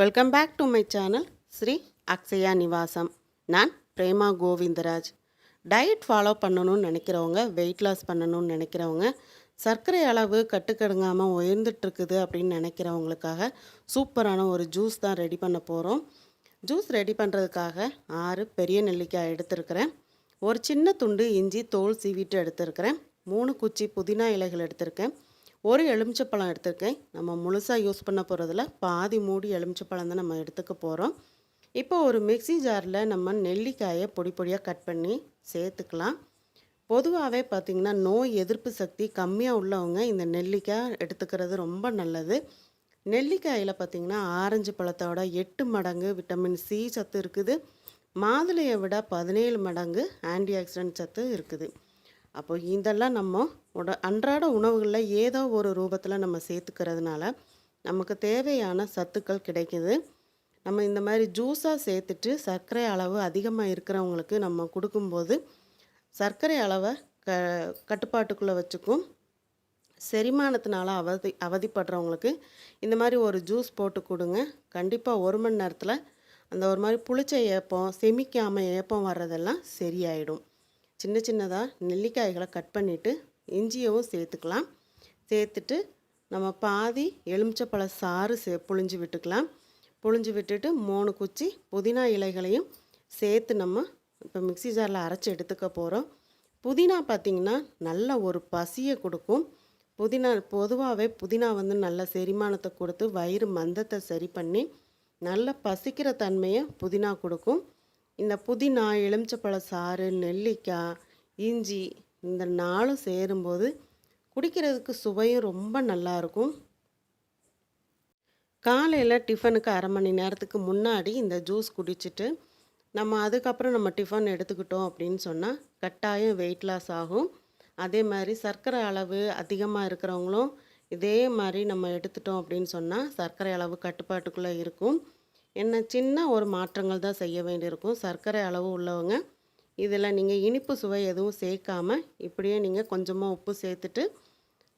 Welcome back to my channel Shri Akshaya Nivasam நான் Prema Govindaraj. Diet follow பண்ணணும்னு நினைக்கிறவங்க weight loss பண்ணணும்னு நினைக்கிறவங்க சர்க்கரை அளவு கட்டுக்கடுங்காமல் உயர்ந்துட்டுருக்குது அப்படின்னு நினைக்கிறவங்களுக்காக சூப்பரான ஒரு ஜூஸ் தான் ரெடி பண்ண போகிறோம் ஜூஸ் ரெடி பண்ணுறதுக்காக ஆறு பெரிய நெல்லிக்காய் எடுத்திருக்கிறேன். ஒரு சின்ன துண்டு இஞ்சி தோல் சீவிட்டு எடுத்திருக்கிறேன். மூணு குச்சி புதினா இலைகள் எடுத்திருக்கேன். ஒரு எலுமிச்சப்பழம் எடுத்திருக்கேன். நம்ம முழுசாக யூஸ் பண்ண போகிறதுல பாதி மூடி எலுமிச்சப்பழம் தான் நம்ம எடுத்துக்க போகிறோம் இப்போ ஒரு மிக்ஸி ஜாரில் நம்ம நெல்லிக்காயை பொடி பொடியாக கட் பண்ணி சேர்த்துக்கலாம். பொதுவாகவே பார்த்திங்கன்னா நோய் எதிர்ப்பு சக்தி கம்மியாக உள்ளவங்க இந்த நெல்லிக்காய் எடுத்துக்கிறது ரொம்ப நல்லது. நெல்லிக்காயில் பார்த்திங்கன்னா ஆரஞ்சு பழத்தோட எட்டு மடங்கு விட்டமின் சி சத்து இருக்குது. மாதுளையை விட பதினேழு மடங்கு ஆன்டி ஆக்சிடென்ட் சத்து இருக்குது. அப்போ இதெல்லாம் நம்ம உட அன்றாட உணவுகளில் ஏதோ ஒரு ரூபத்தில் நம்ம சேர்த்துக்கிறதுனால நமக்கு தேவையான சத்துக்கள் கிடைக்குது. நம்ம இந்த மாதிரி ஜூஸாக சேர்த்துட்டு சர்க்கரை அளவு அதிகமாக இருக்கிறவங்களுக்கு நம்ம கொடுக்கும்போது சர்க்கரை அளவை க கட்டுப்பாட்டுக்குள்ளே வச்சுக்கும். செரிமானத்தினால அவதி அவதிப்படுறவங்களுக்கு இந்த மாதிரி ஒரு ஜூஸ் போட்டு கொடுங்க. கண்டிப்பாக ஒரு மணி நேரத்தில் அந்த ஒரு மாதிரி புளிச்ச ஏப்பம் செமிக்காமல் ஏப்பம் வர்றதெல்லாம் சரியாயிடும். சின்ன சின்னதாக நெல்லிக்காய்களை கட் பண்ணிவிட்டு இஞ்சியவும் சேர்த்துக்கலாம். சேர்த்துட்டு நம்ம பாதி எலுமிச்சப்பழ சாறு சே புழிஞ்சு விட்டுக்கலாம். புழிஞ்சு விட்டுட்டு மூணு குச்சி புதினா இலைகளையும் சேர்த்து நம்ம இப்போ மிக்ஸி ஜாரில் அரைச்சி எடுத்துக்க போகிறோம் புதினா பார்த்திங்கன்னா நல்ல ஒரு பசியை கொடுக்கும். புதினா பொதுவாகவே புதினா வந்து நல்ல செரிமானத்தை கொடுத்து வயிறு மந்தத்தை சரி பண்ணி நல்ல பசிக்கிற தன்மையை புதினா கொடுக்கும். இந்த புதினா எலுமிச்சப்பழ சாறு நெல்லிக்காய் இஞ்சி இந்த நாளும் சேரும்போது குடிக்கிறதுக்கு சுவையும் ரொம்ப நல்லாயிருக்கும் காலையில் டிஃபனுக்கு அரை மணி நேரத்துக்கு முன்னாடி இந்த ஜூஸ் குடிச்சிட்டு நம்ம அதுக்கப்புறம் நம்ம டிஃபன் எடுத்துக்கிட்டோம் அப்படின்னு சொன்னால் கட்டாயம் வெயிட் லாஸ் ஆகும். அதே மாதிரி சர்க்கரை அளவு அதிகமாக இருக்கிறவங்களும் இதே மாதிரி நம்ம எடுத்துட்டோம் அப்படின்னு சொன்னால் சர்க்கரை அளவு கட்டுப்பாட்டுக்குள்ளே இருக்கும். என்ன சின்ன ஒரு மாற்றங்கள் தான் செய்ய வேண்டியிருக்கும். சர்க்கரை அளவு உள்ளவங்க இதில் நீங்கள் இனிப்பு சுவை எதுவும் சேர்க்காமல் இப்படியே நீங்கள் கொஞ்சமாக உப்பு சேர்த்துட்டு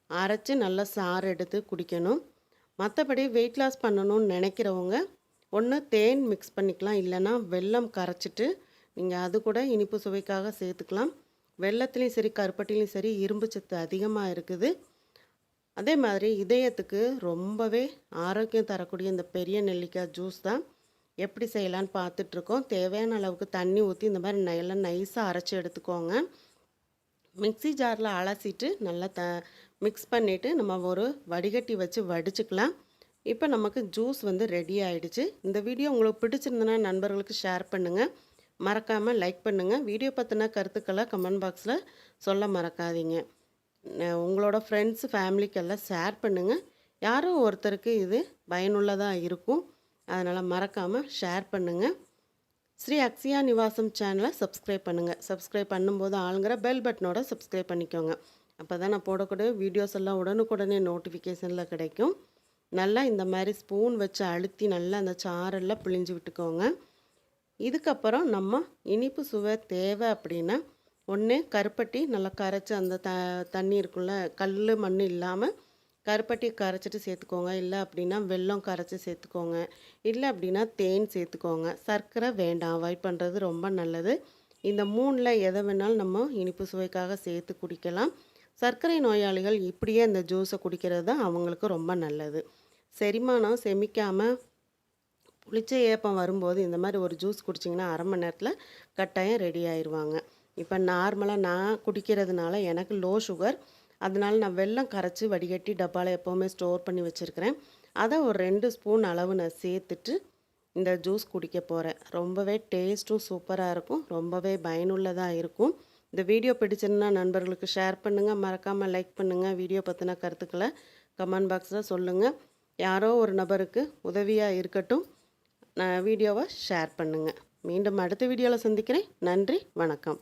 அரைச்சி நல்லா சாறு எடுத்து குடிக்கணும். மற்றபடி வெயிட் லாஸ் பண்ணணும்னு நினைக்கிறவங்க ஒன்று தேன் மிக்ஸ் பண்ணிக்கலாம். இல்லைன்னா வெல்லம் கரைச்சிட்டு நீங்கள் அது கூட இனிப்பு சுவைக்காக சேர்த்துக்கலாம். வெள்ளத்துலேயும் சரி கருப்பட்டிலையும் சரி இரும்பு சத்து அதிகமாக இருக்குது. அதே மாதிரி இதயத்துக்கு ரொம்பவே ஆரோக்கியம் தரக்கூடிய இந்த பெரிய நெல்லிக்காய் ஜூஸ் தான். எப்படி செய்யலான்னு பார்த்துட்ருக்கோம். தேவையான அளவுக்கு தண்ணி ஊற்றி இந்த மாதிரி நல்லா நைஸாக அரைச்சி எடுத்துக்கோங்க. மிக்ஸி ஜாரில் அலசிட்டு நல்லா த மிக்ஸ் பண்ணிவிட்டு நம்ம ஒரு வடிகட்டி வச்சு வடிச்சுக்கலாம். இப்போ நமக்கு ஜூஸ் வந்து ரெடி ஆகிடுச்சு இந்த வீடியோ உங்களுக்கு பிடிச்சிருந்தனா நண்பர்களுக்கு ஷேர் பண்ணுங்கள் மறக்காமல் லைக் பண்ணுங்கள் வீடியோ பற்றின கருத்துக்களை கமெண்ட் பாக்ஸில் சொல்ல மறக்காதீங்க. உங்களோட ஃப்ரெண்ட்ஸ் ஃபேமிலிக்கெல்லாம் ஷேர் பண்ணுங்கள் யாரோ ஒருத்தருக்கு இது பயனுள்ளதாக இருக்கும். அதனால் மறக்காமல் ஷேர் பண்ணுங்கள் ஸ்ரீ அக்ஷயா நிவாசம் சேனலை சப்ஸ்கிரைப் பண்ணுங்கள் சப்ஸ்கிரைப் பண்ணும்போது ஆளுங்கிற பெல் பட்டனோட சப்ஸ்கிரைப் பண்ணிக்கோங்க. அப்போ தான் நான் போடக்கூடிய வீடியோஸ் எல்லாம் உடனுக்குடனே நோட்டிஃபிகேஷனில் கிடைக்கும். நல்லா இந்த மாதிரி ஸ்பூன் வச்சு அழுத்தி நல்லா அந்த சாரெல்லாம் பிழிஞ்சு விட்டுக்கோங்க. இதுக்கப்புறம் நம்ம இனிப்பு சுவை தேவை அப்படின்னா ஒன்று கருப்பட்டி நல்லா கரைச்சி அந்த த தண்ணி இருக்குள்ள கல் மண் இல்லாமல் கருப்பட்டி கரைச்சிட்டு சேர்த்துக்கோங்க. இல்லை அப்படின்னா வெல்லம் கரைச்சி சேர்த்துக்கோங்க. இல்லை அப்படின்னா தேன் சேர்த்துக்கோங்க. சர்க்கரை வேண்டாம். அவாய்ட் பண்ணுறது ரொம்ப நல்லது. இந்த மூணில் எதை வேணாலும் நம்ம இனிப்பு சுவைக்காக சேர்த்து குடிக்கலாம். சர்க்கரை நோயாளிகள் இப்படியே இந்த ஜூஸை குடிக்கிறது தான் அவங்களுக்கு ரொம்ப நல்லது. செரிமானம் செமிக்காமல் புளிச்ச ஏப்பம் வரும்போது இந்த மாதிரி ஒரு ஜூஸ் குடிச்சிங்கன்னா அரை மணி நேரத்தில் கட்டாயம் ரெடி ஆயிடுவாங்க இப்போ நார்மலாக நான் குடிக்கிறதுனால எனக்கு லோ சுகர் அதனால நான் வெல்லம் கரைச்சி வடிகட்டி டப்பாவில் எப்போவுமே ஸ்டோர் பண்ணி வச்சுருக்கிறேன். அதை ஒரு ரெண்டு ஸ்பூன் அளவு நான் சேர்த்துட்டு இந்த ஜூஸ் குடிக்க போகிறேன் ரொம்பவே டேஸ்ட்டும் சூப்பராக இருக்கும். ரொம்பவே பயனுள்ளதாக இருக்கும். இந்த வீடியோ பிடிச்சிருந்தா நண்பர்களுக்கு ஷேர் பண்ணுங்கள் மறக்காமல் லைக் பண்ணுங்கள் வீடியோ பற்றின கருத்துக்களை கமெண்ட் பாக்ஸில் சொல்லுங்கள் யாரோ ஒரு நபருக்கு உதவியாக இருக்கட்டும். நான் வீடியோவை ஷேர் பண்ணுங்கள் மீண்டும் அடுத்த வீடியோவில் சந்திக்கிறேன். நன்றி வணக்கம்.